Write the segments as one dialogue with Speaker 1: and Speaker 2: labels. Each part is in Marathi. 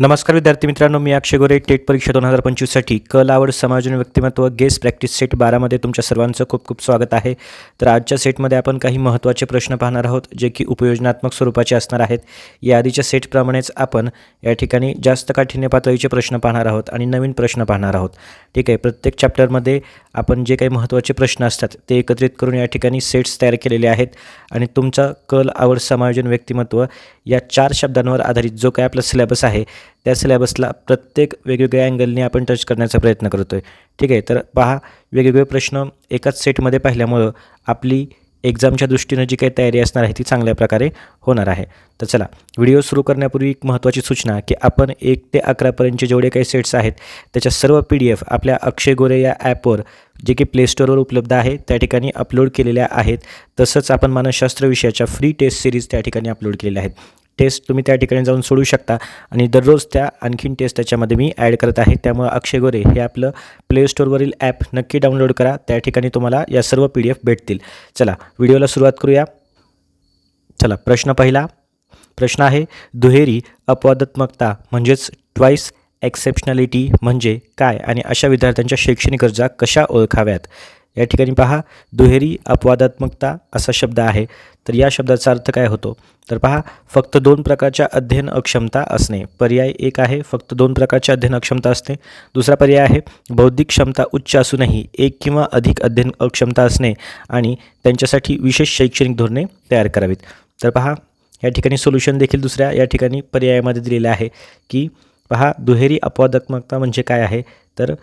Speaker 1: नमस्कार विद्यार्थी मित्रांनो मी अक्षय गोरे टेट परीक्षा दोन हजार पंचवीससाठी कल आवड समायोजन व्यक्तिमत्व गेस प्रॅक्टिस सेट बारामध्ये तुमच्या सर्वांचं खूप खूप स्वागत आहे. तर आजच्या सेटमध्ये आपण काही महत्त्वाचे प्रश्न पाहणार आहोत जे की उपयोजनात्मक स्वरूपाचे असणार आहेत. या आधीच्या सेटप्रमाणेच आपण या ठिकाणी जास्त काठीण्य पातळीचे प्रश्न पाहणार आहोत आणि नवीन प्रश्न पाहणार आहोत. ठीक आहे प्रत्येक चॅप्टरमध्ये आपण जे काही महत्त्वाचे प्रश्न असतात ते एकत्रित करून या ठिकाणी सेट्स तयार केलेले आहेत. आणि तुमचा कल आवड समायोजन व्यक्तिमत्व या चार शब्दांवर आधारित जो काय आपला सिलेबस आहे त्या सिलेबसला प्रत्येक वेगवेगळ्या अँगलने आपण टच करण्याचा प्रयत्न करतो आहे ठीक आहे तर पहा वेगवेगळे प्रश्न एकाच सेटमध्ये पाहिल्यामुळं आपली एक्झामच्या दृष्टीनं जी काही तयारी असणार आहे ती चांगल्या प्रकारे होणार आहे. तर चला व्हिडिओ सुरू करण्यापूर्वी एक महत्त्वाची सूचना की आपण एक ते अकरापर्यंतचे जेवढे काही सेट्स आहेत त्याच्या सर्व पी डी एफ आपल्या अक्षय गोरे या ॲपवर जे की प्ले स्टोअरवर उपलब्ध आहे त्या ठिकाणी अपलोड केलेल्या आहेत. तसंच आपण मानसशास्त्र विषयाच्या फ्री टेस्ट सिरीज त्या ठिकाणी अपलोड केलेल्या आहेत. टेस्ट तुम्ही त्या ठिकाणी जाऊन सोडू शकता. आणि दररोज त्या आणखीन टेस्ट त्याच्यामध्ये मी ॲड करत आहे. त्यामुळं अक्षय गोरे हे आपलं प्लेस्टोरवरील ॲप नक्की डाउनलोड करा. त्या ठिकाणी तुम्हाला या सर्व पी डी एफ भेटतील. चला व्हिडिओला सुरुवात करूया. चला प्रश्न पहिला. प्रश्न आहे दुहेरी अपवादात्मकता म्हणजेच ट्वाईस एक्सेप्शनॅलिटी म्हणजे काय? आणि अशा विद्यार्थ्यांच्या शैक्षणिक गरजा कशा ओळखाव्यात? या ठिकाणी पहा दुहेरी अपवादात्मकता असा शब्द आहे. तर या शब्दाचा अर्थ काय होतो? तर पहा फक्त दोन प्रकारच्या अध्ययन अक्षमता असणे. पर्याय एक आहे फक्त दोन प्रकारच्या अध्ययन अक्षमता असणे. दुसरा पर्याय आहे बौद्धिक क्षमता उच्च असूनही एक किंवा अधिक अध्ययन अक्षमता असणे आणि त्यांच्यासाठी विशेष शैक्षणिक धोरणे तयार करावीत. तर पहा या ठिकाणी सोल्युशन देखील दुसऱ्या या ठिकाणी पर्यायामध्ये दिलेलं आहे की पहा दुहेरी अपवादात्मकता म्हणजे काय आहे? तर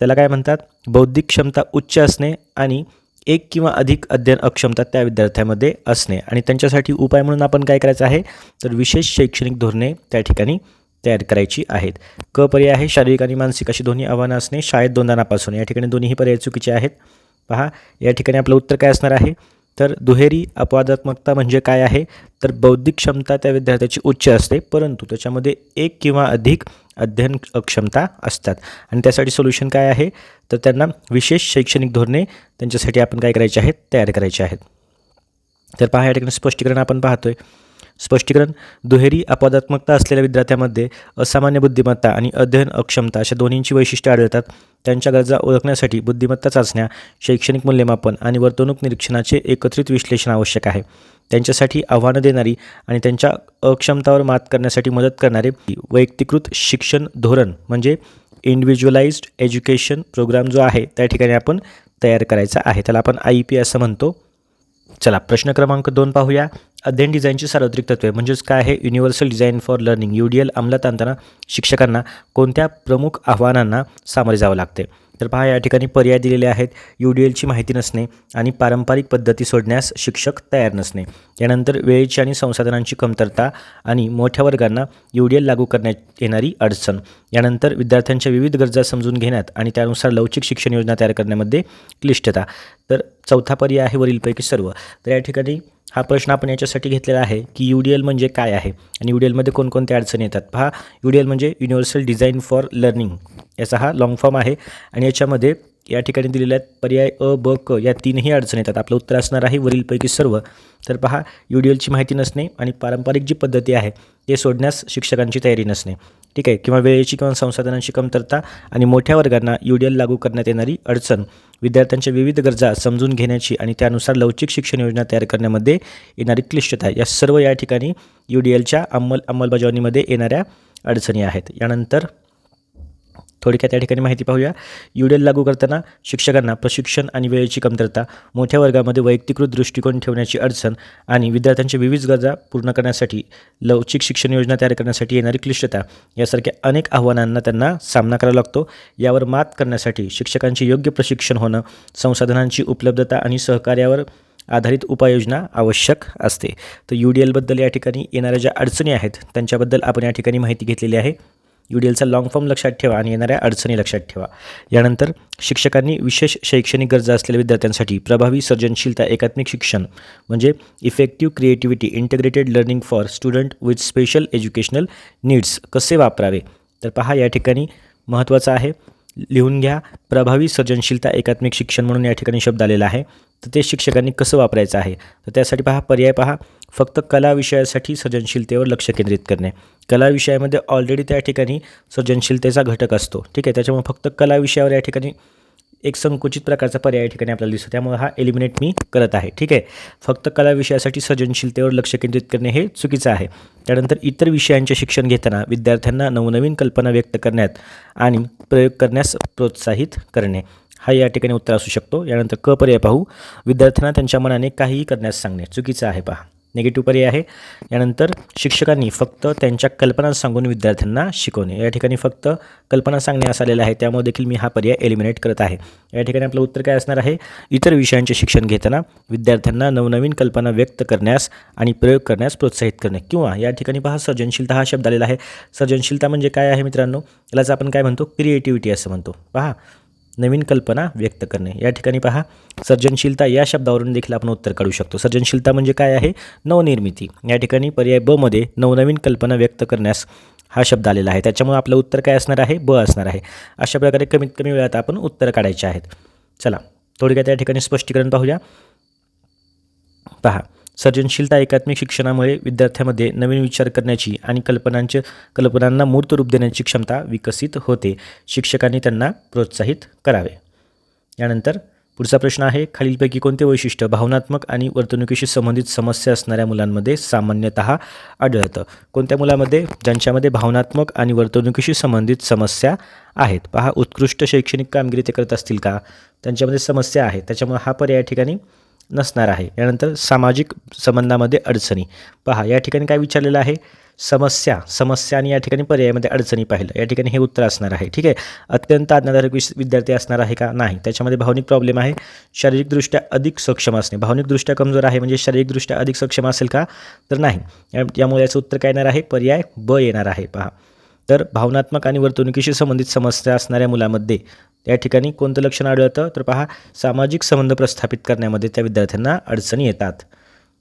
Speaker 1: त्याला काय म्हणतात? बौद्धिक क्षमता उच्च असणे आणि एक किंवा अधिक अध्ययन अक्षमता त्या विद्यार्थ्यामध्ये असणे. आणि त्यांच्यासाठी उपाय म्हणून आपण काय करायचं आहे? तर विशेष शैक्षणिक धोरणे त्या ठिकाणी तयार करायची आहेत. क पर्याय आहे शारीरिक आणि मानसिक अशी दोन्ही आव्हानं असणे. शाळेत दोनदानापासून. या ठिकाणी दोन्हीही पर्याय चुकीचे आहेत. पहा या ठिकाणी आपलं उत्तर काय असणार आहे? तर दुहेरी अपवादात्मकता म्हणजे काय आहे? तर बौद्धिक क्षमता त्या विद्यार्थ्याची उच्च असते. परंतु त्याच्यामध्ये एक किंवा अधिक अध्ययन अक्षमता असतात. आणि त्यासाठी सोल्युशन काय आहे? तर त्यांना विशेष शैक्षणिक धोरणे त्यांच्यासाठी आपण काय करायचे आहेत? तयार करायचे आहेत. तर पहा या ठिकाणी स्पष्टीकरण आपण पाहतोय. स्पष्टीकरण दुहेरी अपवादात्मकता असलेल्या विद्यार्थ्यामध्ये असामान्य बुद्धिमत्ता आणि अध्ययन अक्षमता अशा दोन्हींची वैशिष्ट्ये आढळतात. त्यांच्या गरजा ओळखण्यासाठी बुद्धिमत्ता चाचण्या शैक्षणिक मूल्यमापन आणि वर्तणूक निरीक्षणाचे एकत्रित विश्लेषण आवश्यक आहे. त्यांच्यासाठी आव्हानं देणारी आणि त्यांच्या अक्षमतावर मात करण्यासाठी मदत करणारे वैयक्तिकृत शिक्षण धोरण म्हणजे इंडिव्हिज्युअलाइज्ड एज्युकेशन प्रोग्राम जो आहे त्या ठिकाणी आपण तयार करायचा आहे. त्याला आपण आय पी असं म्हणतो. चला प्रश्न क्रमांक दोन पाहूया. अध्ययन डिझाईनची सार्वत्रिक तत्वे म्हणजेच काय आहे? Universal design for learning U D L अंमलात आणताना शिक्षकांना कोणत्या प्रमुख आव्हानांना सामोरे जावं लागते? तर पहा या ठिकाणी पर्याय दिलेले आहेत. यू डी एलची माहिती नसणे आणि पारंपरिक पद्धती सोडण्यास शिक्षक तयार नसणे. यानंतर वेळेची आणि संसाधनांची कमतरता आणि मोठ्या वर्गांना यू डी एल लागू करण्यात येणारी अडचण. यानंतर विद्यार्थ्यांच्या विविध गरजा समजून घेण्यात आणि त्यानुसार लवचिक शिक्षण योजना तयार करण्यामध्ये क्लिष्टता. तर चौथा पर्याय आहे वरीलपैकी सर्व. तर या ठिकाणी हा प्रश्न आपण याच्यासाठी घेतलेला आहे की यू डी एल म्हणजे काय आहे आणि यू डी एलमध्ये कोणकोणत्या अडचणी येतात. पहा यू डी एल म्हणजे युनिव्हर्सल डिझाईन फॉर लर्निंग याचा हा लाँग फॉर्म आहे आणि याच्यामध्ये या ठिकाणी दिलेल्या आहेत पर्याय अ ब क या तीनही अडचणी येतात. आपलं उत्तर असणार आहे वरीलपैकी सर्व. तर पहा यू डी एलची माहिती नसणे आणि पारंपरिक जी पद्धती आहे ते सोडण्यास शिक्षकांची तयारी नसणे. ठीक आहे? किंवा वेळेची किंवा संसाधनांची कमतरता आणि मोठ्या वर्गांना यू डी एल लागू करण्यात येणारी अडचण. विद्यार्थ्यांच्या विविध गरजा समजून घेण्याची आणि त्यानुसार लवचिक शिक्षण योजना तयार करण्यामध्ये येणारी क्लिष्टता. या सर्व या ठिकाणी यू डी एलच्या अंमल अंमलबजावणीमध्ये येणाऱ्या अडचणी आहेत. यानंतर थोडक्यात या ठिकाणी माहिती पाहूया. युडेल लागू करताना शिक्षकांना प्रशिक्षण आणि वेळेची कमतरता मोठ्या वर्गामध्ये वैयक्तिकृत दृष्टिकोन ठेवण्याची अडचण आणि विद्यार्थ्यांच्या विविध गरजा पूर्ण करण्यासाठी लवचिक शिक्षण योजना तयार करण्यासाठी येणारी क्लिष्टता यासारख्या अनेक आव्हानांना त्यांना सामना करावा लागतो. यावर मात करण्यासाठी शिक्षकांचे योग्य प्रशिक्षण होणं संसाधनांची उपलब्धता आणि सहकार्यावर आधारित उपाययोजना आवश्यक असते. तर यू डी एलबद्दल या ठिकाणी येणाऱ्या ज्या अडचणी आहेत त्यांच्याबद्दल आपण या ठिकाणी माहिती घेतलेली आहे. यू डी एलचा लाँग फॉर्म लक्षात ठेवा आणि येणाऱ्या अडचणी लक्षात ठेवा. यानंतर शिक्षकांनी विशेष शैक्षणिक गरजा असलेल्या विद्यार्थ्यांसाठी प्रभावी सर्जनशीलता एकात्मिक शिक्षण म्हणजे effective creativity integrated learning for student with special educational needs कसे वापरावे? तर पहा या ठिकाणी महत्त्वाचं आहे लिहून घ्या प्रभावी सर्जनशीलता एकात्मिक शिक्षण म्हणून या ठिकाणी शब्द आलेला आहे. तर ते शिक्षकांनी कसं वापरायचं आहे? तर त्यासाठी पहा पर्याय पहा. फक्त कला विषयासाठी सर्जनशीलतेवर लक्ष केंद्रित करणे. कला विषयामध्ये ऑलरेडी त्या ठिकाणी सर्जनशीलतेचा घटक असतो. ठीक आहे त्याच्यामुळे फक्त कला विषयावर या ठिकाणी एक संकुचित प्रकारचा पर्याय या ठिकाणी आपल्याला दिसतो. त्यामुळे हा एलिमिनेट मी करत आहे. ठीक आहे? फक्त कला विषयासाठी सर्जनशीलतेवर लक्ष केंद्रित करणे हे चुकीचं आहे. त्यानंतर इतर विषयांचे शिक्षण घेताना विद्यार्थ्यांना नवनवीन कल्पना व्यक्त करण्यात आणि प्रयोग करण्यास प्रोत्साहित करणे. हा या ठिकाणी उत्तर असू शकतो. यानंतर क पर्याय पाहू. विद्यार्थ्यांना त्यांच्या मनाने काहीही करण्यास सांगणे चुकीचं आहे पहा. निगेटिव्ह पर्याय आहे. यानंतर शिक्षकांनी फक्त त्यांच्या कल्पना सांगून विद्यार्थ्यांना शिकवणे. या ठिकाणी फक्त कल्पना सांगण्यास आलेलं आहे. त्यामुळे देखील मी हा पर्याय एलिमिनेट करत आहे. या ठिकाणी आपलं उत्तर काय असणार आहे? इतर विषयांचे शिक्षण घेताना विद्यार्थ्यांना नवनवीन कल्पना व्यक्त करण्यास आणि प्रयोग करण्यास प्रोत्साहित करणे किंवा या ठिकाणी पहा सर्जनशीलता हा शब्द आलेला आहे. सर्जनशीलता म्हणजे काय आहे मित्रांनो? यालाच आपण काय म्हणतो? क्रिएटिव्हिटी असं म्हणतो. पहा नवीन कल्पना व्यक्त करणे. या ठिकाणी पहा सर्जनशीलता या शब्दावरून देखील आपण उत्तर काढू शकतो. सर्जनशीलता म्हणजे काय आहे? नवनिर्मिती. या ठिकाणी पर्याय ब मध्ये नवनवीन कल्पना व्यक्त करण्यास हा शब्द आलेला आहे. त्याच्यामुळे आपलं उत्तर काय असणार आहे? ब असणार आहे. अशा प्रकारे कमीत कमी वेळात आपण उत्तर काढायचे आहेत. चला थोडक्यात या ठिकाणी स्पष्टीकरण पाहूया. पहा सर्जनशीलता एकात्मिक शिक्षणामुळे विद्यार्थ्यामध्ये नवीन विचार करण्याची आणि कल्पनांचे कल्पनांना मूर्त रूप देण्याची क्षमता विकसित होते. शिक्षकांनी त्यांना प्रोत्साहित करावे. यानंतर पुढचा प्रश्न आहे खालीलपैकी कोणते वैशिष्ट्य भावनात्मक आणि वर्तणुकीशी संबंधित समस्या असणाऱ्या मुलांमध्ये सामान्यतः आढळतं? कोणत्या मुलामध्ये ज्यांच्यामध्ये भावनात्मक आणि वर्तणुकीशी संबंधित समस्या आहेत? पहा उत्कृष्ट शैक्षणिक कामगिरी ते करत असतील का? त्यांच्यामध्ये समस्या आहे. त्याच्यामुळे हा पर्याय ठिकाणी नसणार आहे. यानंतर सामाजिक संबंधामध्ये अडचणी. पहा या ठिकाणी काय विचारलेलं आहे? समस्या. समस्या आणि या ठिकाणी पर्यायामध्ये अडचणी पाहिलं. या ठिकाणी हे उत्तर असणार आहे. ठीक आहे? अत्यंत आज्ञाधारक विश विद्यार्थी असणार आहे का? नाही. त्याच्यामध्ये भावनिक प्रॉब्लेम आहे. शारीरिकदृष्ट्या अधिक सक्षम असणे. भावनिकदृष्ट्या कमजोर आहे म्हणजे शारीरिकदृष्ट्या अधिक सक्षम असेल का? तर नाही. यामुळे याचं उत्तर काय येणार आहे? पर्याय ब येणार आहे. पहा. तर भावनात्मक आणि वर्तणुकीशी संबंधित समस्या असणाऱ्या मुलामध्ये त्या ठिकाणी कोणतं लक्षण आढळतं? तर पहा सामाजिक संबंध प्रस्थापित करण्यामध्ये त्या विद्यार्थ्यांना अडचणी येतात.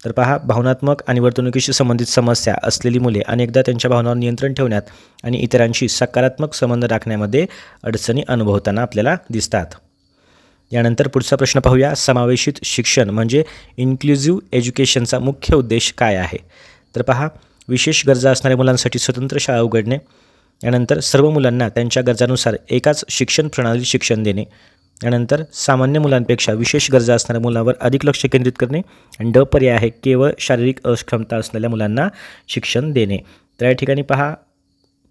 Speaker 1: तर पहा भावनात्मक आणि वर्तणुकीशी संबंधित समस्या असलेली मुले अनेकदा त्यांच्या भावनावर नियंत्रण ठेवण्यात आणि इतरांशी सकारात्मक संबंध राखण्यामध्ये अडचणी अनुभवताना आपल्याला दिसतात. यानंतर पुढचा प्रश्न पाहूया. समावेशित शिक्षण म्हणजे इन्क्लुझिव्ह एज्युकेशनचा मुख्य उद्देश काय आहे? तर पहा विशेष गरजा असणाऱ्या मुलांसाठी स्वतंत्र शाळा उघडणे यानंतर सर्व मुलांना त्यांच्या गरजानुसार एकाच शिक्षण प्रणाली शिक्षण देणे. यानंतर सामान्य मुलांपेक्षा विशेष गरजा असणाऱ्या मुलांवर अधिक लक्ष केंद्रित करणे आणि ड पर्याय आहे केवळ शारीरिक अक्षमता असलेल्या मुलांना शिक्षण देणे. तर या ठिकाणी पहा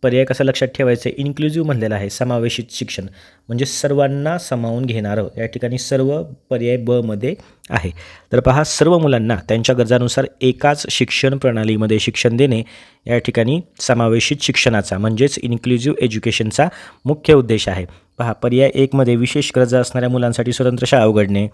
Speaker 1: पर्याय कसा लक्षात ठेवायचं? आहे इन्क्लुझिव्ह म्हणलेलं आहे समावेशित शिक्षण. म्हणजे सर्वांना सामावून घेणारं. या ठिकाणी सर्व पर्याय ब मध्ये आहे. तर पहा सर्व मुलांना त्यांच्या गरजानुसार एकाच शिक्षण प्रणालीमध्ये शिक्षण देणे या ठिकाणी समावेशित शिक्षणाचा म्हणजेच इन्क्लुझिव्ह एज्युकेशनचा मुख्य उद्देश आहे. पहा पर्याय एकमध्ये विशेष गरजा असणाऱ्या मुलांसाठी स्वतंत्र शाळा उघडणे.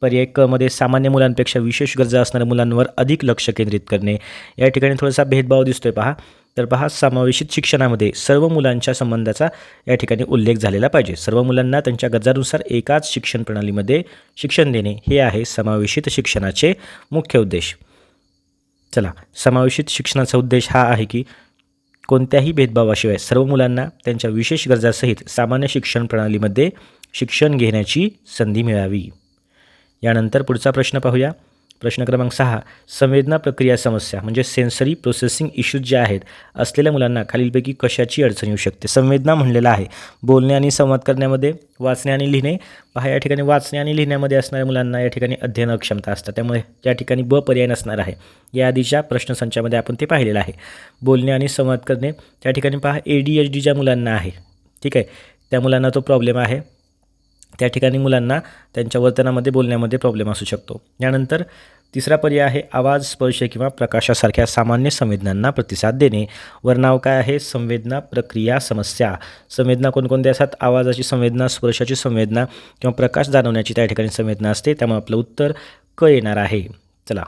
Speaker 1: पर्याय क मध्ये सामान्य मुलांपेक्षा विशेष गरजा असणाऱ्या मुलांवर अधिक लक्ष केंद्रित करणे. या ठिकाणी थोडासा भेदभाव दिसतोय पहा. तर पहा समावेशित शिक्षणामध्ये सर्व मुलांच्या संबंधाचा या ठिकाणी उल्लेख झालेला पाहिजे. सर्व मुलांना त्यांच्या गरजानुसार एकाच शिक्षण प्रणालीमध्ये शिक्षण देणे हे आहे समावेशित शिक्षणाचे मुख्य उद्देश. चला समावेशित शिक्षणाचा उद्देश हा आहे की कोणत्याही भेदभावाशिवाय सर्व मुलांना त्यांच्या विशेष गरजासहित सामान्य शिक्षण प्रणालीमध्ये शिक्षण घेण्याची संधी मिळावी. यानंतर पुढचा प्रश्न पाहूया. प्रश्न क्रमांक सहा संवेदना प्रक्रिया समस्या म्हणजे सेन्सरी प्रोसेसिंग इश्यूज जे आहेत असलेल्या मुलांना खालीलपैकी कशाची अडचण येऊ शकते? संवेदना म्हणलेला आहे. बोलणे आणि संवाद करण्यामध्ये वाचणे आणि लिहिणे पहा या ठिकाणी वाचणे आणि लिहिण्यामध्ये असणाऱ्या मुलांना या ठिकाणी अध्ययन अक्षमता असतात. त्यामुळे या ठिकाणी ब पर्याय नसणार आहे. या आधीच्या प्रश्नसंचामध्ये आपण ते पाहिलेलं आहे. बोलणे आणि संवाद करणे त्या ठिकाणी पहा ए डी एच डी ज्या मुलांना आहे ठीक आहे त्या मुलांना तो प्रॉब्लेम आहे. त्या ठिकाणी मुलांना त्यांच्या वर्तनामध्ये बोलण्यामध्ये प्रॉब्लेम असू शकतो. यानंतर तिसरा पर्याय आहे आवाज स्पर्श किंवा प्रकाशासारख्या सामान्य संवेदनांना प्रतिसाद देणे. वर नाव काय आहे? संवेदना प्रक्रिया समस्या. संवेदना कोणकोणत्या असतात? आवाजाची संवेदना स्पर्शाची संवेदना किंवा प्रकाश जाणवण्याची त्या ठिकाणी संवेदना असते. त्यामुळे आपलं उत्तर क येणार आहे. चला.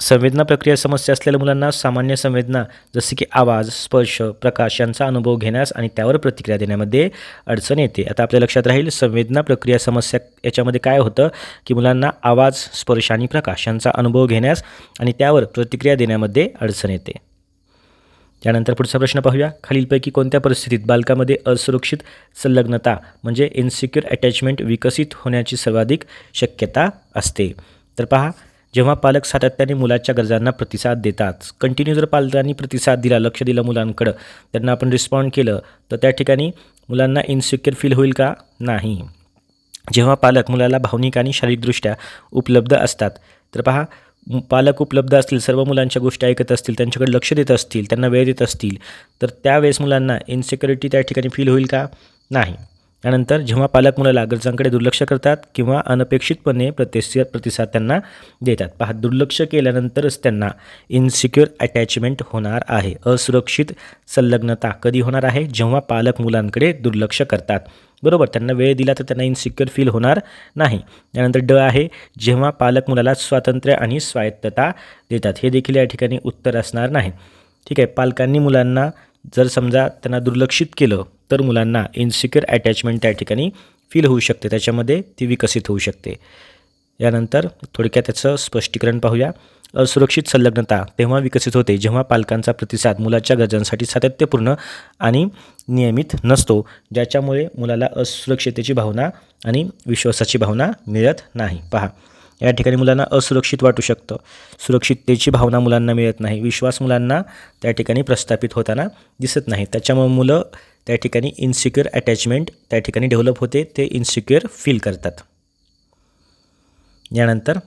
Speaker 1: संवेदना प्रक्रिया समस्या असलेल्या मुलांना सामान्य संवेदना जसे की आवाज स्पर्श प्रकाश यांचा अनुभव घेण्यास आणि त्यावर प्रतिक्रिया देण्यामध्ये अडचण येते. आता आपल्या लक्षात राहील संवेदना प्रक्रिया समस्या याच्यामध्ये काय होतं? की मुलांना आवाज स्पर्श आणि प्रकाश यांचा अनुभव घेण्यास आणि त्यावर प्रतिक्रिया देण्यामध्ये अडचण येते. त्यानंतर पुढचा प्रश्न पाहूया. खालीलपैकी कोणत्या परिस्थितीत बालकामध्ये असुरक्षित संलग्नता म्हणजे इन्सिक्युअर अटॅचमेंट विकसित होण्याची सर्वाधिक शक्यता असते? तर पहा जेव्हा पालक सातत्याने मुलाच्या गरजांना प्रतिसाद देतात कंटिन्यू जर पालकांनी प्रतिसाद दिला लक्ष दिलं मुलांकडं त्यांना आपण रिस्पॉन्ड केलं तर त्या ठिकाणी मुलांना इन्सिक्युअर फील होईल का? नाही. जेव्हा पालक मुलाला भावनिक आणि शारीरिकदृष्ट्या उपलब्ध असतात तर पहा पालक उपलब्ध असतील सर्व मुलांच्या गोष्टी ऐकत असतील त्यांच्याकडे लक्ष देत असतील त्यांना वेळ देत असतील तर त्यावेळेस मुलांना इन्सिक्युरिटी त्या ठिकाणी फील होईल का? नाही. त्यानंतर जेव्हा पालक मुलाला गरजांकडे दुर्लक्ष करतात किंवा अनपेक्षितपणे प्रतिसाद प्रतिसाद त्यांना देतात. पहा दुर्लक्ष केल्यानंतरच त्यांना इन्सिक्युअर अटॅचमेंट होणार आहे. असुरक्षित संलग्नता कधी होणार आहे? जेव्हा पालक मुलांकडे दुर्लक्ष करतात. बरोबर त्यांना वेळ दिला तर त्यांना इन्सिक्युअर फील होणार नाही. त्यानंतर ड आहे जेव्हा पालक मुलाला स्वातंत्र्य आणि स्वायत्तता देतात. हे देखील या ठिकाणी उत्तर असणार नाही. ठीक आहे पालकांनी मुलांना जर समजा त्यांना दुर्लक्षित केलं तर मुलांना इन्सिक्युअर अटॅचमेंट त्या ठिकाणी फील होऊ शकते. त्याच्यामध्ये ती विकसित होऊ शकते. यानंतर थोडक्यात त्याचं स्पष्टीकरण पाहूया. असुरक्षित संलग्नता तेव्हा विकसित होते जेव्हा पालकांचा प्रतिसाद मुलाच्या गरजांसाठी सातत्यपूर्ण आणि नियमित नसतो ज्याच्यामुळे मुलाला असुरक्षितेची भावना आणि विश्वासाची भावना मिळत नाही. पहा या ठिकाणी मुलांना असुरक्षित वाटू शकतं. सुरक्षिततेची भावना मुलांना मिळत नाही. विश्वास मुलांना त्या ठिकाणी प्रस्थापित होताना दिसत नाही. त्याच्यामुळे मुलं त्या ठिकाणी इन्सिक्युअर अटॅचमेंट त्या ठिकाणी डेव्हलप होते ते इन्सिक्युअर फील करतात. यानंतर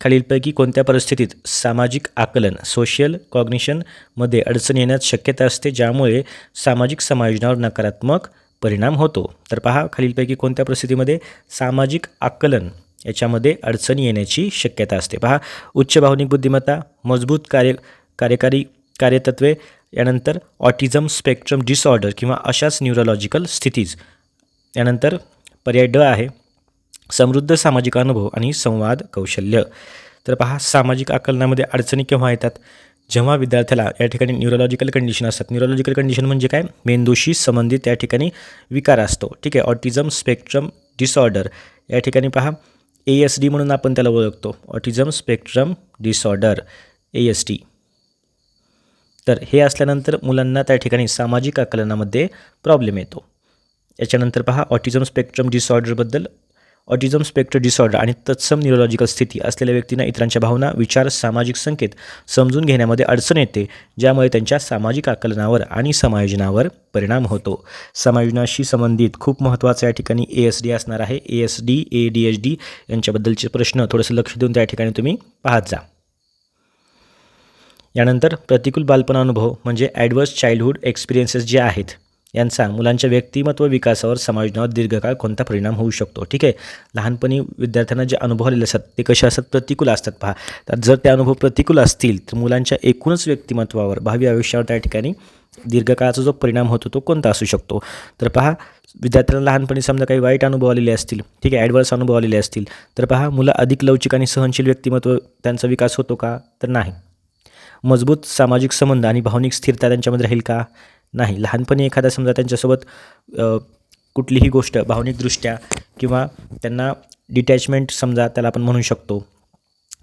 Speaker 1: खालीलपैकी कोणत्या परिस्थितीत सामाजिक आकलन सोशल कॉग्निशनमध्ये अडचण येण्यास शक्यता असते ज्यामुळे सामाजिक समायोजनावर नकारात्मक परिणाम होतो? तर पहा खालीलपैकी कोणत्या परिस्थितीमध्ये सामाजिक आकलन याच्यामध्ये अडचण येण्याची शक्यता असते? पहा उच्च भावनिक बुद्धिमत्ता मजबूत कार्य कार्यकारी कार्यतत्वे यानंतर ऑटिझम स्पेक्ट्रम डिसऑर्डर किंवा अशाच न्यूरोलॉजिकल स्थितीज. यानंतर पर्याय ड आहे समृद्ध सामाजिक अनुभव आणि संवाद कौशल्य. तर पहा सामाजिक आकलनामध्ये अडचणी केव्हा येतात? जेव्हा विद्यार्थ्याला या ठिकाणी न्यूरोलॉजिकल कंडिशन असतात. न्यूरोलॉजिकल कंडिशन म्हणजे काय? मेंदूशी संबंधित त्या ठिकाणी विकार असतो. ठीक आहे ऑटिझम स्पेक्ट्रम डिसऑर्डर. या ठिकाणी पहा ए एस डी म्हणून आपण त्याला ओळखतो. Autism spectrum disorder. A S T तर हे असल्यानंतर मुलांना त्या ठिकाणी सामाजिक आकलनामध्ये प्रॉब्लेम येतो. याच्यानंतर पहा ऑटिझम स्पेक्ट्रम डिसऑर्डरबद्दल ऑटिझम स्पेक्ट्र डिसऑर्डर आणि तत्सम न्यूरोलॉजिकल स्थिती असलेल्या व्यक्तींना इतरांच्या भावना विचार सामाजिक संकेत समजून घेण्यामध्ये अडचण येते ज्यामुळे त्यांच्या सामाजिक आकलनावर आणि समायोजनावर परिणाम होतो. समायोजनाशी संबंधित खूप महत्त्वाचं या ठिकाणी ए एस डी असणार आहे. A S D A D H D यांच्याबद्दलचे प्रश्न थोडंसं लक्ष देऊन त्या ठिकाणी तुम्ही पाहत जा. यानंतर प्रतिकूल बालपण अनुभव म्हणजे ॲडवर्स चाइल्डहूड एक्सपिरियन्सेस जे आहेत यांचा मुलांच्या व्यक्तिमत्व विकासावर समायोजनावर दीर्घकाळ कोणता परिणाम होऊ शकतो? ठीक आहे? लहानपणी विद्यार्थ्यांना जे अनुभव आलेले असतात ते कसे असतात? प्रतिकूल असतात पहा. तर जर ते अनुभव प्रतिकूल असतील तर मुलांच्या एकूणच व्यक्तिमत्वावर भावी आयुष्यावर त्या ठिकाणी दीर्घकाळाचा जो परिणाम होतो तो कोणता असू शकतो? तर पहा विद्यार्थ्यांना लहानपणी समजा काही वाईट अनुभव आलेले असतील ठीक आहे ॲडवर्स अनुभव आलेले असतील तर पहा मुलं अधिक लवचिक आणि सहनशील व्यक्तिमत्व त्यांचा विकास होतो का? तर नाही. मजबूत सामाजिक संबंध आणि भावनिक स्थिरता त्यांच्यामध्ये राहील का? नाही. लहानपणी एखादा समजा त्यांच्यासोबत कुठलीही गोष्ट भावनिकदृष्ट्या किंवा त्यांना डिटॅचमेंट समजा त्याला आपण म्हणू शकतो.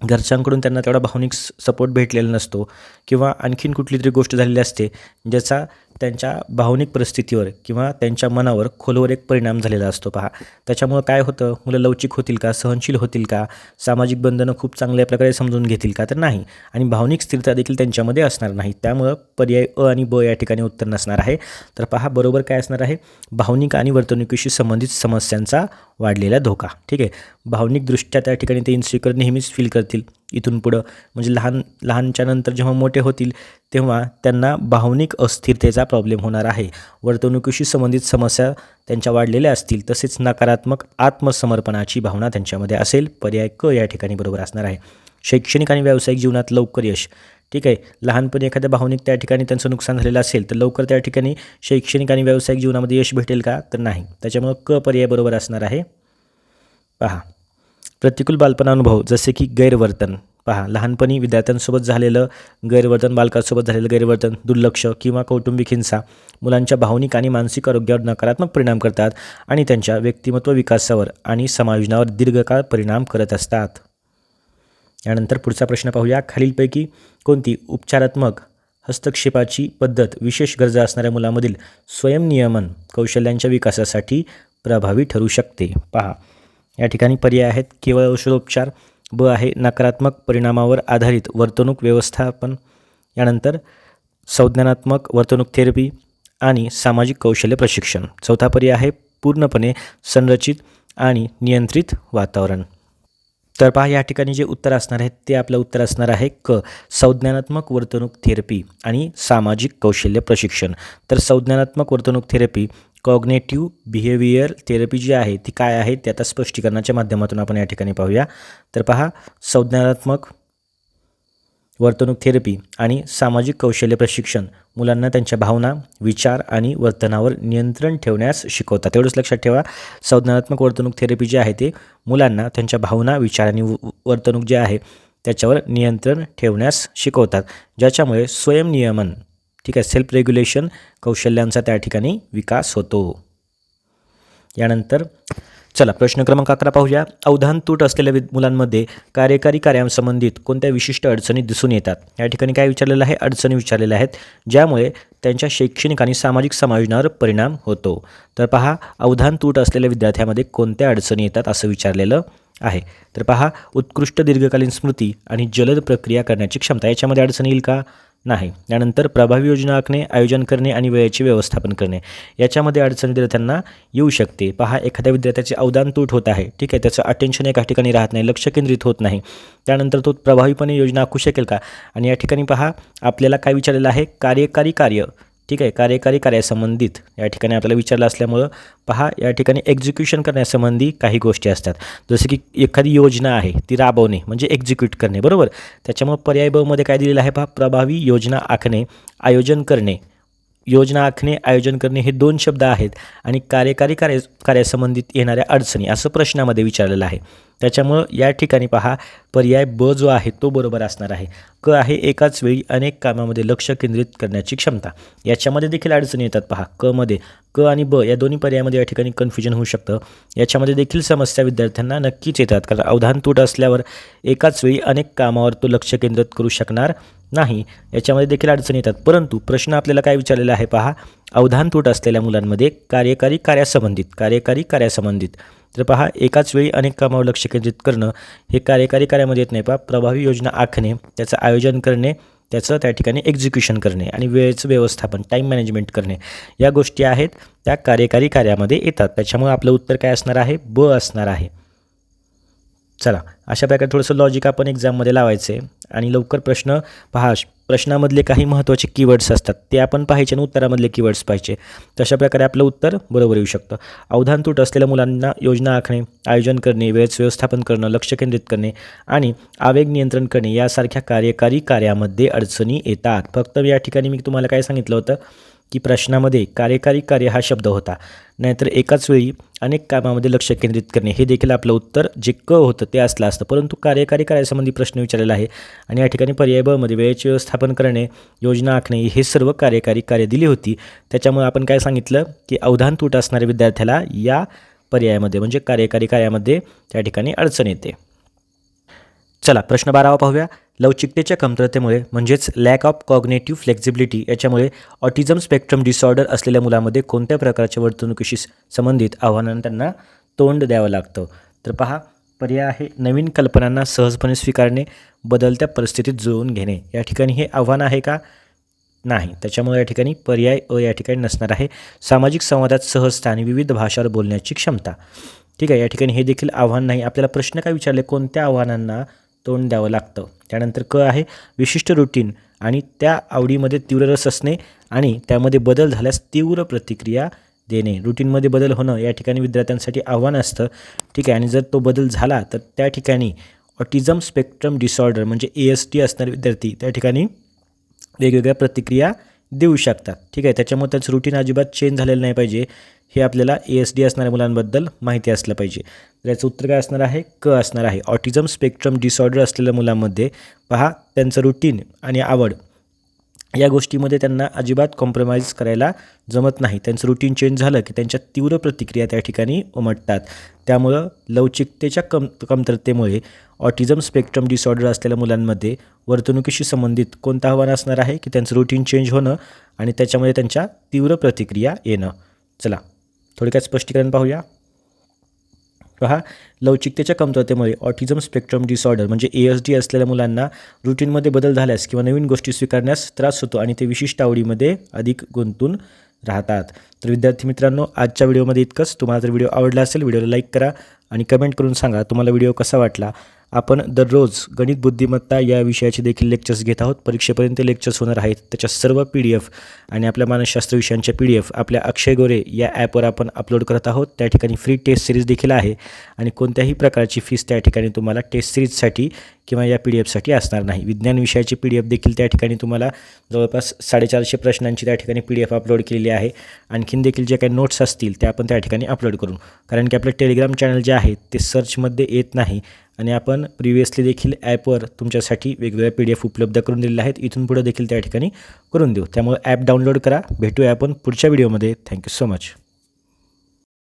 Speaker 1: घरच्यांकडून त्यांना तेवढा भावनिक सपोर्ट भेटलेला नसतो किंवा आणखीन कुठली तरी गोष्ट झालेली असते ज्याचा त्यांच्या भावनिक परिस्थितीवर किंवा त्यांच्या मनावर खोलवर एक परिणाम झालेला असतो पहा. त्याच्यामुळं काय होतं? मुलं लवचिक होतील का? सहनशील होतील का? सामाजिक बंधनं खूप चांगल्या प्रकारे समजून घेतील का? तर नाही. आणि भावनिक स्थिरता देखील त्यांच्यामध्ये असणार नाही. त्यामुळं पर्याय अ आणि ब या ठिकाणी उत्तर नसणार आहे. तर पहा बरोबर काय असणार आहे? भावनिक आणि वर्तणुकीशी संबंधित समस्यांचा वाढलेला धोका. ठीक आहे? भावनिकदृष्ट्या त्या ठिकाणी ते इन्सिक्युअर नेहमीच फील करतील. इथून पुढं म्हणजे लहान लहानच्या नंतर जेव्हा मोठे होतील तेव्हा त्यांना भावनिक अस्थिरतेचा प्रॉब्लेम होणार आहे. वर्तणुकीशी संबंधित समस्या त्यांच्या वाढलेल्या असतील तसेच नकारात्मक आत्मसमर्पणाची भावना त्यांच्यामध्ये असेल. पर्याय क या ठिकाणी बरोबर असणार आहे. शैक्षणिक आणि व्यावसायिक जीवनात लवकर यश. ठीक आहे. लहानपणी एखाद्या भावनिक त्या ठिकाणी त्यांचं नुकसान झालेलं असेल तर लवकर त्या ठिकाणी शैक्षणिक आणि व्यावसायिक जीवनामध्ये यश भेटेल का? तर नाही. त्याच्यामुळं क पर्याय बरोबर असणार आहे. पहा. प्रतिकूल बालपणानुभव जसे की गैरवर्तन. पहा. लहानपणी विद्यार्थ्यांसोबत झालेलं गैरवर्तन बालकांसोबत झालेलं गैरवर्तन दुर्लक्ष किंवा कौटुंबिक हिंसा मुलांच्या भावनिक आणि मानसिक आरोग्यावर नकारात्मक परिणाम करतात आणि त्यांच्या व्यक्तिमत्व विकासावर आणि समायोजनावर दीर्घकाळ परिणाम करत असतात. यानंतर पुढचा प्रश्न पाहूया. खालीलपैकी कोणती उपचारात्मक हस्तक्षेपाची पद्धत विशेष गरजा असणाऱ्या मुलामधील स्वयंनियमन कौशल्यांच्या विकासासाठी प्रभावी ठरू शकते? पहा. या ठिकाणी पर्याय आहेत. केवळ औषधोपचार ब आहे नकारात्मक परिणामावर आधारित वर्तणूक व्यवस्थापन यानंतर संज्ञानात्मक वर्तणूक थेरपी आणि सामाजिक कौशल्य प्रशिक्षण. चौथा पर्याय आहे पूर्णपणे संरचित आणि नियंत्रित वातावरण. तर पहा या ठिकाणी जे उत्तर असणार आहे ते आपलं उत्तर असणार आहे क. संज्ञानात्मक वर्तणूक थेरपी आणि सामाजिक कौशल्य प्रशिक्षण. तर संज्ञानात्मक वर्तणूक थेरपी कॉग्नेटिव्ह बिहेवियर थेरपी जी आहे ती काय आहे ते आता स्पष्टीकरणाच्या माध्यमातून आपण या ठिकाणी पाहूया. तर पहा संज्ञानात्मक वर्तणूक थेरपी आणि सामाजिक कौशल्य प्रशिक्षण मुलांना त्यांच्या भावना विचार आणि वर्तनावर नियंत्रण ठेवण्यास शिकवतात. तेवढंच लक्षात ठेवा संज्ञानात्मक वर्तणूक थेरपी जी आहे ते मुलांना त्यांच्या भावना विचार आणि व- वर्तणूक जे आहे त्याच्यावर नियंत्रण ठेवण्यास शिकवतात ज्याच्यामुळे स्वयंनियमन ठीक आहे सेल्फ रेग्युलेशन कौशल्यांचा त्या ठिकाणी विकास होतो. यानंतर चला प्रश्न क्रमांक अकरा पाहूया. अवधान तूट असलेल्या विद मुलांमध्ये कार्यकारी कार्यांसंबंधित कोणत्या विशिष्ट अडचणी दिसून येतात? या ठिकाणी काय विचारलेलं आहे? अडचणी विचारलेल्या आहेत ज्यामुळे त्यांच्या शैक्षणिक आणि सामाजिक समायोजनावर परिणाम होतो. तर पहा अवधान तूट असलेल्या विद्यार्थ्यामध्ये कोणत्या अडचणी येतात असं विचारलेलं आहे. तर पहा उत्कृष्ट दीर्घकालीन स्मृती आणि जलद प्रक्रिया करण्याची क्षमता याच्यामध्ये अडचण येईल का? नाही. त्यानंतर प्रभावी योजना आखणे आयोजन करणे आणि वेळेचे व्यवस्थापन करणे. याच्यामध्ये अडचण विद्यार्थ्यांना येऊ शकते. पहा एखाद्या विद्यार्थ्याचे अवदान तूट होत आहे. ठीक आहे त्याचं अटेन्शन एका ठिकाणी राहत नाही लक्ष केंद्रित होत नाही. त्यानंतर तो प्रभावीपणे योजना आखू शकेल का? आणि या ठिकाणी पहा आपल्याला काय विचारलेलं आहे? कार्यकारी कार्य. ठीक आहे कार्यकारी कार्यासंबंधित या ठिकाणी आपल्याला विचारलं असल्यामुळं पहा या ठिकाणी एक्झिक्युशन करण्यासंबंधी काही गोष्टी असतात. जसं की एखादी योजना आहे ती राबवणे म्हणजे एक्झिक्यूट करणे बरोबर? त्याच्यामुळे पर्याय ब मध्ये काय दिलेलं आहे पहा प्रभावी योजना आखणे आयोजन करणे. योजना आखणे आयोजन करणे हे दोन शब्द आहेत आणि कार्यकारी कार्य कार्यासंबंधित येणाऱ्या अडचणी असं प्रश्नामध्ये विचारलेलं आहे. त्याच्यामुळं या ठिकाणी पहा पर्याय ब जो आहे तो बरोबर असणार आहे. क आहे एकाच वेळी अनेक कामामध्ये लक्ष केंद्रित करण्याची क्षमता. याच्यामध्ये देखील अडचणी येतात पहा. क मध्ये क आणि ब या दोन्ही पर्यायामध्ये या ठिकाणी कन्फ्युजन होऊ शकतं. याच्यामध्ये देखील समस्या विद्यार्थ्यांना नक्कीच येतात. कारण अवधान तूट असल्यावर एकाच वेळी अनेक कामावर तो लक्ष केंद्रित करू शकणार नाही याच्यामध्ये देखील अडचणी येतात. परंतु प्रश्न आपल्याला काय विचारलेला आहे पहा अवधान तूट असलेल्या मुलांमध्ये कार्यकारी कार्यासंबंधित कार्यकारी कार्यासंबंधित. तर पहा एकाच वेळी अनेक कामावर लक्ष केंद्रित करणं हे कार्यकारी कार्यामध्ये येत नाही पहा. प्रभावी योजना आखणे त्याचं आयोजन करणे त्याचं त्या ठिकाणी एक्झिक्युशन करणे आणि वेळेचं व्यवस्थापन टाईम मॅनेजमेंट करणे या गोष्टी आहेत त्या कार्यकारी कार्यामध्ये येतात. त्याच्यामुळे आपलं उत्तर काय असणार आहे? ब असणार आहे. चला अशा प्रकारे थोडंसं लॉजिक आपण एक्झाममध्ये लावायचं आहे आणि लवकर प्रश्न पहा. प्रश्नामधले काही महत्त्वाचे कीवर्ड्स असतात ते आपण पाहायचे आणि उत्तरामधले कीवर्ड्स पाहिजे तशा प्रकारे आपलं उत्तर बरोबर येऊ शकतं. अवधान तूट असलेल्या मुलांना योजना आखणे आयोजन करणे वेळेचं व्यवस्थापन करणं लक्ष केंद्रित करणे आणि आवेग नियंत्रण करणे यासारख्या कार्यकारी कार्यामध्ये अडचणी येतात. फक्त या ठिकाणी मी तुम्हाला काय सांगितलं होतं? की प्रश्नामध्ये कार्यकारी कार्य हा शब्द होता. नाहीतर एकाच वेळी अनेक कामामध्ये लक्ष केंद्रित करणे हे देखील आपलं उत्तर जे क होतं ते असलं असतं. परंतु कार्यकारी कार्यासंबंधी प्रश्न विचारलेला आहे आणि या ठिकाणी पर्याय वेळेचे व्यवस्थापन करणे योजना आखणे हे सर्व कार्यकारी कार्य दिली होती. त्याच्यामुळे आपण काय सांगितलं की अवधान तूट असणाऱ्या विद्यार्थ्याला या पर्यायामध्ये म्हणजे कार्यकारी कार्यामध्ये त्या ठिकाणी अडचण येते. चला प्रश्न बारावा पाहूया. लवचिकतेच्या कमतरतेमुळे म्हणजेच लॅक ऑफ कॉग्नेटिव्ह फ्लेक्झिबिलिटी याच्यामुळे ऑटिझम स्पेक्ट्रम डिसऑर्डर असलेल्या मुलामध्ये कोणत्या प्रकारच्या वर्तणुकीशी संबंधित आव्हानांना त्यांना तोंड द्यावं लागतं? तर पहा पर्याय आहे नवीन कल्पनांना सहजपणे स्वीकारणे बदलत्या परिस्थितीत जुळवून घेणे. या ठिकाणी हे आव्हान आहे का? नाही. त्याच्यामुळे या ठिकाणी पर्याय अ या ठिकाणी नसणार आहे. सामाजिक संवादात सहजता आणि विविध भाषावर बोलण्याची क्षमता. ठीक आहे या ठिकाणी हे देखील आव्हान नाही. आपल्याला प्रश्न काय विचारले? कोणत्या आव्हानांना तोंड द्यावं लागतं? त्यानंतर क आहे विशिष्ट रुटीन आणि त्या आवडीमध्ये तीव्र रस असणे आणि त्यामध्ये बदल झाल्यास तीव्र प्रतिक्रिया देणे. रुटीनमध्ये बदल होणं या ठिकाणी विद्यार्थ्यांसाठी आव्हान असतं. ठीक आहे आणि जर तो बदल झाला तर त्या ठिकाणी ऑटिझम स्पेक्ट्रम डिसऑर्डर म्हणजे ए एस टी असणारे विद्यार्थी त्या ठिकाणी वेगवेगळ्या प्रतिक्रिया देऊ शकतात. ठीक आहे त्याच्यामुळे त्याचं रुटीन अजिबात चेंज झालेलं नाही पाहिजे. हे आपल्याला ए एस डी असणाऱ्या मुलांबद्दल माहिती असलं पाहिजे. तर याचं उत्तर काय असणार आहे? क असणार आहे. ऑटिझम स्पेक्ट्रम डिसऑर्डर असलेल्या मुलांमध्ये पहा त्यांचं रुटीन आणि आवड या गोष्टीमध्ये त्यांना अजिबात कॉम्प्रोमाइज करायला जमत नाही. त्यांचं रुटीन चेंज झालं की त्यांच्या तीव्र प्रतिक्रिया त्या ठिकाणी उमटतात. त्यामुळं लवचिकतेच्या कम कमतरतेमुळे ऑटिझम स्पेक्ट्रम डिसऑर्डर असलेल्या मुलांमध्ये वर्तणुकीशी संबंधित कोणतं आव्हान असणार आहे? की त्यांचं रुटीन चेंज होणं आणि त्याच्यामध्ये त्यांच्या तीव्र प्रतिक्रिया येणं. चला थोडक्यात स्पष्टीकरण पाहूया. पहा लवचिकतेच्या कमतरतेमुळे ऑटिझम स्पेक्ट्रम डिसऑर्डर म्हणजे ए एस डी असलेल्या मुलांना रुटीनमध्ये बदल झाल्यास किंवा नवीन गोष्टी स्वीकारण्यास त्रास होतो आणि ते विशिष्ट आवडीमध्ये अधिक गुंतून राहतात. तर विद्यार्थी मित्रांनो आजच्या व्हिडिओमध्ये इतकंच. तुम्हाला जर व्हिडिओ आवडला असेल व्हिडिओला लाईक करा आणि कमेंट करून सांगा तुम्हाला व्हिडिओ कसा वाटला. आपण दररोज गणित बुद्धिमत्ता या विषयाचे देखील लेक्चर्स घेत आहोत. परीक्षेपर्यंत लेक्चर्स होणार आहेत त्याच्या सर्व पी डी एफ आणि आपल्या मानसशास्त्र विषयांच्या पी डी एफ आपल्या अक्षय गोरे या ॲपवर आपण अपलोड करत आहोत. त्या ठिकाणी फ्री टेस्ट सिरीज देखील आहे आणि कोणत्याही प्रकारची फीस त्या ठिकाणी तुम्हाला टेस्ट सिरीजसाठी किंवा या पी डी एफसाठी असणार नाही. विज्ञान विषयाची पी डी एफ देखील त्या ठिकाणी तुम्हाला जवळपास साडेचारशे प्रश्नांची त्या ठिकाणी पी डी एफ अपलोड केलेली आहे. आणखीन देखील जे काही नोट्स असतील त्या आपण त्या ठिकाणी अपलोड करू कारण की आपलं टेलिग्राम चॅनल जे आहे ते सर्चमध्ये येत नाही. आणि आपण प्रिव्हियसली देखील ॲपवर तुमच्यासाठी वेगवेगळ्या पी डी एफ उपलब्ध करून दिलेल्या आहेत. इथून पुढं देखील त्या ठिकाणी करून देऊ. त्यामुळे ॲप डाउनलोड करा. भेटूया आपण पुढच्या व्हिडिओमध्ये थँक्यू सो मच